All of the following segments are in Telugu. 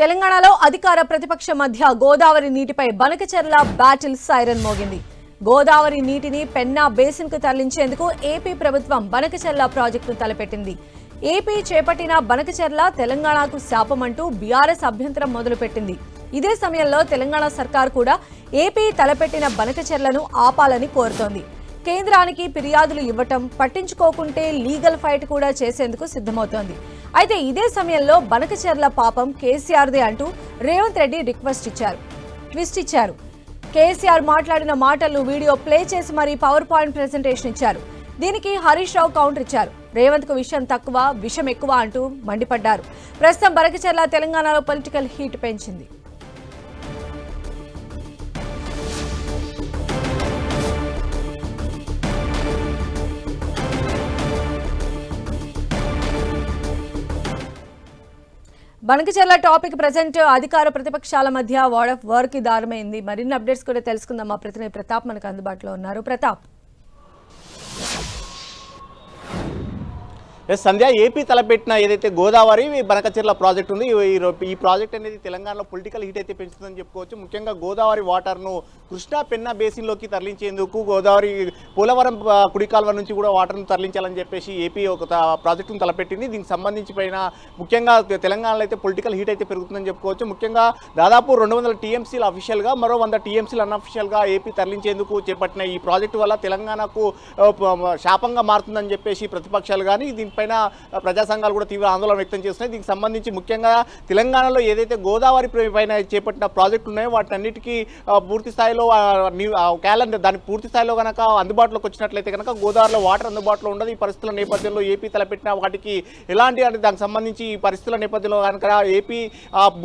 తెలంగాణలో అధికార ప్రతిపక్ష మధ్య గోదావరి నీటిపై బనకచెర్ల బ్యాటిల్ సైరన్ మోగింది. గోదావరి నీటిని పెన్నా బేసిన్కు తరలించేందుకు ఏపీ ప్రభుత్వం బనకచెర్ల ప్రాజెక్టును తలపెట్టింది. ఏపీ చేపట్టిన బనకచెర్ల తెలంగాణకు శాపమంటూ బీఆర్ఎస్ అభ్యంతరం మొదలుపెట్టింది. ఇదే సమయంలో తెలంగాణ సర్కార్ కూడా ఏపీ తలపెట్టిన బనకచెర్లను ఆపాలని కోరుతోంది. కేంద్రానికి ఫిర్యాదులు ఇవ్వటం పట్టించుకోకుంటే లీగల్ ఫైట్ కూడా చేసేందుకు సిద్ధమవుతోంది. అయితే ఇదే సమయంలో బనకచెర్ల పాపం కేసీఆర్దే అంటూ రేవంత్ రెడ్డి రిక్వెస్ట్ ఇచ్చారు. ట్విస్ట్ ఇచ్చారు. కేసీఆర్ మాట్లాడిన మాటలు వీడియో ప్లే చేసి మరీ పవర్ పాయింట్ ప్రెజెంటేషన్ ఇచ్చారు. దీనికి హరీష్ రావు కౌంటర్ ఇచ్చారు. రేవంత్కు విషయం తక్కువ విషం ఎక్కువ అంటూ మండిపడ్డారు. ప్రస్తుతం బనకచెర్ల తెలంగాణలో పొలిటికల్ హీట్ పెంచింది. బనకచర్ల టాపిక్ ప్రజెంట్ అధికార ప్రతిపక్షాల మధ్య వార్డ్ ఆఫ్ వర్క్ దారమైంది. మరిన్ని అప్డేట్స్ కూడా తెలుసుకుందాం. మా ప్రతినిధి ప్రతాప్ మనకు అందుబాటులో ఉన్నారు. ప్రతాప్. ఎస్ సంధ్య ఏపీ తలపెట్టిన ఏదైతే గోదావరి బనకచెర్ల ప్రాజెక్ట్ ఉంది ఈ ఈ ప్రాజెక్ట్ అనేది తెలంగాణలో పొలిటికల్ హీట్ అయితే పెంచుతుందని చెప్పుకోవచ్చు. ముఖ్యంగా గోదావరి వాటర్ను కృష్ణా పెన్నా బేసిన్లోకి తరలించేందుకు గోదావరి పోలవరం కుడికాల్వ నుంచి కూడా వాటర్ను తరలించాలని చెప్పేసి ఏపీ ఒక ప్రాజెక్టును తలపెట్టింది. దీనికి సంబంధించి పైన ముఖ్యంగా తెలంగాణలో అయితే పొలిటికల్ హీట్ అయితే పెరుగుతుందని చెప్పుకోవచ్చు. ముఖ్యంగా దాదాపు రెండు వందల టీఎంసీలు అఫీషియల్గా మరో వంద టీఎంసీలు అన్అఫీషియల్గా ఏపీ తరలించేందుకు చేపట్టిన ఈ ప్రాజెక్టు వల్ల తెలంగాణకు శాపంగా మారుతుందని చెప్పేసి ప్రతిపక్షాలు కానీ దీని పైన ప్రజా సంఘాలు కూడా తీవ్ర ఆందోళన వ్యక్తం చేస్తున్నాయి. దీనికి సంబంధించి ముఖ్యంగా తెలంగాణలో ఏదైతే గోదావరి పైన చేపట్టిన ప్రాజెక్టులు ఉన్నాయో వాటన్నిటికీ పూర్తి స్థాయిలో క్యాలెండర్ దాని పూర్తి స్థాయిలో కనుక అందుబాటులోకి వచ్చినట్లయితే కనుక గోదావరిలో వాటర్ అందుబాటులో ఉండదు. ఈ పరిస్థితుల నేపథ్యంలో ఏపీ తలపెట్టిన వాటికి ఎలాంటి అంటే దానికి సంబంధించి ఈ పరిస్థితుల నేపథ్యంలో కనుక ఏపీ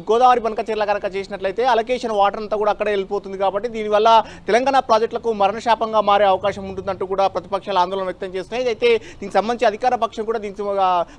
గోదావరి గోదావరి బనకచెర్ల కనుక చేసినట్లయితే అలొకేషన్ వాటర్ అంతా కూడా అక్కడే వెళ్ళిపోతుంది కాబట్టి దీనివల్ల తెలంగాణ ప్రాజెక్టులకు మరణశాపంగా మారే అవకాశం ఉంటుందంటూ కూడా ప్రతిపక్షాలు ఆందోళన వ్యక్తం చేస్తున్నాయి. అయితే దీనికి సంబంధించి అధికార పక్షం కూడా దీనికి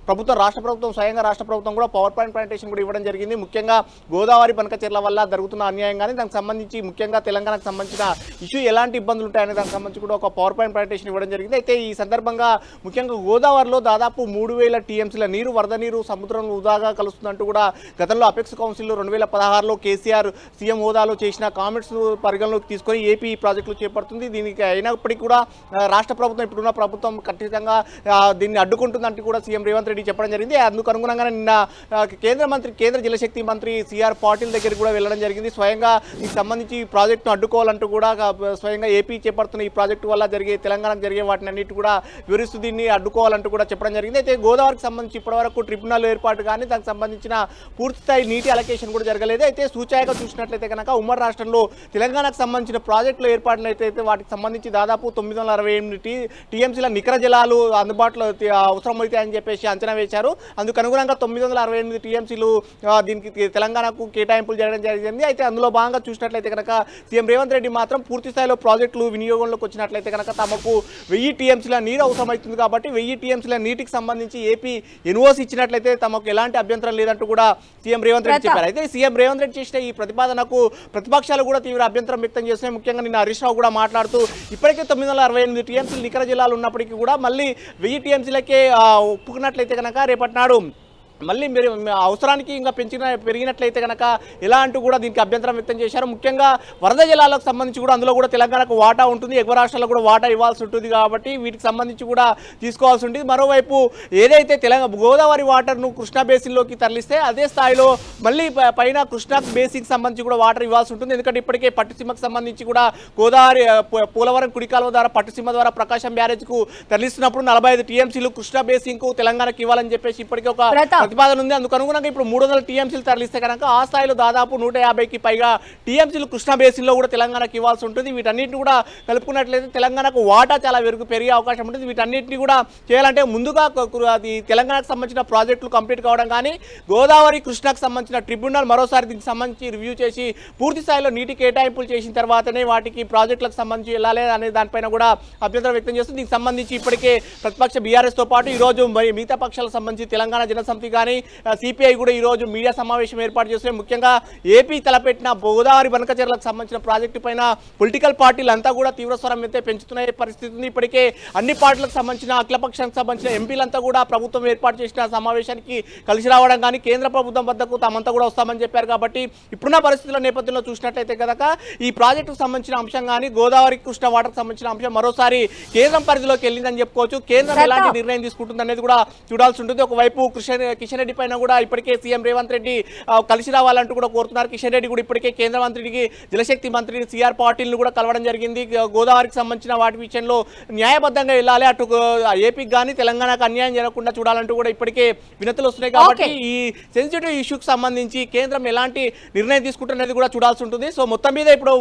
ప్రభుత్వం రాష్ట్ర ప్రభుత్వం స్వయంగా రాష్ట్ర ప్రభుత్వం కూడా పవర్ పాయింట్ ప్లాంటేషన్ కూడా ఇవ్వడం జరిగింది. ముఖ్యంగా గోదావరి బనకచెర్ల వల్ల జరుగుతున్న అన్యాయం కానీ దానికి సంబంధించి ముఖ్యంగా తెలంగాణకు సంబంధించిన ఇష్యూ ఎలాంటి ఇబ్బందులు ఉంటాయనే దానికి సంబంధించి కూడా ఒక పవర్ పాయింట్ ప్లాంటేషన్ ఇవ్వడం జరిగింది. అయితే ఈ సందర్భంగా ముఖ్యంగా గోదావరిలో దాదాపు మూడు వేల టీఎంసీల నీరు వరద నీరు సముద్రం ఉదాగా కలుస్తుందంటూ కూడా గతంలో అపెక్స్ కౌన్సిల్లో రెండు వేల పదహారులో కేసీఆర్ సీఎం హోదాలో చేసిన కామెంట్స్ పరిగణలోకి తీసుకొని ఏపీ ఈ ప్రాజెక్టులు చేపడుతుంది. దీనికి అయినప్పటికీ కూడా రాష్ట్ర ప్రభుత్వం ఇప్పుడున్న ప్రభుత్వం ఖచ్చితంగా దీన్ని అడ్డుకుంటుందంటే కూడా సీఎం రేవంత్ రెడ్డి చెప్పడం జరిగింది. అందుకు అనుగుణంగానే నిన్న కేంద్ర మంత్రి కేంద్ర జలశక్తి మంత్రి సిఆర్ పాటిల్ దగ్గరికి కూడా వెళ్ళడం జరిగింది. స్వయంగా దీనికి సంబంధించి ఈ ప్రాజెక్టును అడ్డుకోవాలంటూ కూడా స్వయంగా ఏపీ చేపడుతున్న ఈ ప్రాజెక్టు వల్ల జరిగే తెలంగాణకు జరిగే వాటిని అన్నిటి కూడా వివరిస్తూ దీన్ని అడ్డుకోవాలంటూ కూడా చెప్పడం జరిగింది. అయితే గోదావరికి సంబంధించి ఇప్పటివరకు ట్రిబ్యునల్ ఏర్పాటు కానీ దానికి సంబంధించిన పూర్తిస్థాయి నీటి అలొకేషన్ కూడా జరగలేదు. అయితే సూచాయగా చూసినట్లయితే కనుక ఉమ్మడి రాష్ట్రంలో తెలంగాణకు సంబంధించిన ప్రాజెక్టులు ఏర్పాట్లు అయితే వాటికి సంబంధించి దాదాపు తొమ్మిది వందల అరవై ఎనిమిది టీఎంసీల నికర జలాలు అందుబాటులో అవసరం అని చెప్పేసి అంచనా వేశారు. అందుకు అనుగుణంగా తొమ్మిది వందల అరవై ఎనిమిది టీఎంసీలు దీనికి తెలంగాణకు కేటాయింపులు చేయడం జరిగింది. అయితే అందులో భాగంగా చూసినట్లయితే కనుక సీఎం రేవంత్ రెడ్డి మాత్రం పూర్తి స్థాయిలో ప్రాజెక్టులు వినియోగంలోకి వచ్చినట్లయితే కనుక తమకు వెయ్యి టీఎంసీల నీరు అవసరమవుతుంది కాబట్టి వెయ్యి టీఎంసీల నీటికి సంబంధించి ఏపీ ఎన్ఓసి ఇచ్చినట్లయితే తమకు ఎలాంటి అభ్యంతరం లేదంటూ కూడా సీఎం రేవంత్ రెడ్డి చెప్పారు. అయితే సీఎం రేవంత్ రెడ్డి చేసిన ఈ ప్రతిపాదనకు ప్రతిపక్షాలు కూడా తీవ్ర అభ్యంతరం వ్యక్తం చేస్తున్నాయి. ముఖ్యంగా నిన్న హరీష్ రావు కూడా మాట్లాడుతూ ఇప్పటికే తొమ్మిది వందల అరవై ఎనిమిది టీఎంసీలు నికర జిల్లాలు ఉన్నప్పటికీ కూడా మళ్ళీ వెయ్యి టీఎంసీలకే ఆ, ఒప్పుకున్నట్లయితే కనుక రేపటి నాడు మళ్ళీ మీరు అవసరానికి ఇంకా పెంచిన పెరిగినట్లయితే కనుక ఎలా అంటూ కూడా దీనికి అభ్యంతరం వ్యక్తం చేశారు. ముఖ్యంగా వరద జలాలకు సంబంధించి కూడా అందులో కూడా తెలంగాణకు వాటా ఉంటుంది. ఎగువ రాష్ట్రాలకు కూడా వాటా ఇవ్వాల్సి ఉంటుంది కాబట్టి వీటికి సంబంధించి కూడా తీసుకోవాల్సి ఉంటుంది. మరోవైపు ఏదైతే తెలంగాణ గోదావరి వాటర్ను కృష్ణా బేసిన్లోకి తరలిస్తే అదే స్థాయిలో మళ్ళీ పైన కృష్ణా బేసిన్కి సంబంధించి కూడా వాటర్ ఇవ్వాల్సి ఉంటుంది. ఎందుకంటే ఇప్పటికే పట్టుసీమకు సంబంధించి కూడా గోదావరి పో- పోలవరం కుడికాలువ ద్వారా పట్టుసీమ ద్వారా ప్రకాశం బ్యారేజ్కు తరలిస్తున్నప్పుడు నలభై ఐదు టీఎంసీలు కృష్ణా బేసిన్కు తెలంగాణకు ఇవ్వాలని చెప్పేసి ఇప్పటికే ఒక ప్రతిపాదన ఉంది. అందుకు అనుగుణంగా ఇప్పుడు మూడు వందల టీఎంసీలు తరలిస్తే కనుక ఆ స్థాయిలో దాదాపు నూట యాభైకి పైగా టీఎంసీలు కృష్ణా బేసిన్లో కూడా తెలంగాణకు ఇవ్వాల్సి ఉంటుంది. వీటన్నిటిని కూడా కలుపుకున్నట్లయితే తెలంగాణకు వాటా చాలా వెరుగు పెరిగే అవకాశం ఉంటుంది. వీటన్నిటిని కూడా చేయాలంటే ముందుగా అది తెలంగాణకు సంబంధించిన ప్రాజెక్టులు కంప్లీట్ కావడం కానీ గోదావరి కృష్ణాకు సంబంధించిన ట్రిబ్యునల్ మరోసారి దీనికి సంబంధించి రివ్యూ చేసి పూర్తి స్థాయిలో నీటి కేటాయింపులు చేసిన తర్వాతనే వాటికి ప్రాజెక్టులకు సంబంధించి వెళ్ళాలి అనే దానిపైన కూడా అభ్యంతరం వ్యక్తం చేస్తుంది దీనికి సంబంధించి ఇప్పటికే ప్రతిపక్ష బీఆర్ఎస్తో పాటు ఈరోజు మరి మిగతా పక్షాలకు సంబంధించి తెలంగాణ జనసమితి కానీ సిపిఐ కూడా ఈరోజు మీడియా సమావేశం ఏర్పాటు చేస్తే ముఖ్యంగా ఏపీ తలపెట్టిన గోదావరి బనకచెర్లకు సంబంధించిన ప్రాజెక్టు పైన పొలిటికల్ పార్టీలు అంతా కూడా తీవ్ర స్వరం అయితే పెంచుతున్న పరిస్థితి ఉంది? ఇప్పటికే అన్ని పార్టీలకు సంబంధించిన అఖిలపక్షానికి సంబంధించిన ఎంపీలంతా కూడా ప్రభుత్వం ఏర్పాటు చేసిన సమావేశానికి కలిసి రావడం కానీ కేంద్ర ప్రభుత్వం వద్దకు తామంతా కూడా వస్తామని చెప్పారు కాబట్టి ఇప్పుడున్న పరిస్థితుల నేపథ్యంలో చూసినట్లయితే కనుక ఈ ప్రాజెక్టుకు సంబంధించిన అంశం కానీ గోదావరి కృష్ణ వాటర్కి సంబంధించిన అంశం మరోసారి కేంద్రం పరిధిలోకి వెళ్ళిందని చెప్పుకోవచ్చు. కేంద్రం. ఎలాంటి నిర్ణయం తీసుకుంటుంది అనేది కూడా చూడాల్సి ఉంటుంది. ఒకవైపు కిషన్ కిషన్ రెడ్డి పైన కూడా ఇప్పటికే సీఎం రేవంత్ రెడ్డి కలిసి రావాలంటూ కూడా కోరుతున్నారు. కిషన్ రెడ్డి కూడా ఇప్పటికే కేంద్ర మంత్రికి జలశక్తి మంత్రి సిఆర్ పాటిల్ని కూడా కలవడం జరిగింది. గోదావరికి సంబంధించిన వాటి విషయంలో న్యాయబద్ధంగా వెళ్ళాలి. అటు ఏపీకి కానీ తెలంగాణకు అన్యాయం జరగకుండా చూడాలంటూ కూడా ఇప్పటికే వినతులు వస్తున్నాయి కాబట్టి. ఈ సెన్సిటివ్ ఇష్యూకి సంబంధించి కేంద్రం ఎలాంటి నిర్ణయం తీసుకుంటున్నది కూడా చూడాల్సి ఉంటుంది. సో మొత్తం మీద ఇప్పుడు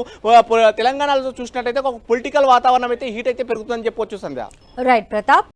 తెలంగాణలో చూసినట్టయితే ఒక పొలిటికల్ వాతావరణం అయితే హీట్ అయితే పెరుగుతుందని చెప్పొచ్చు సంధ్య. రైట్ ప్రతాప్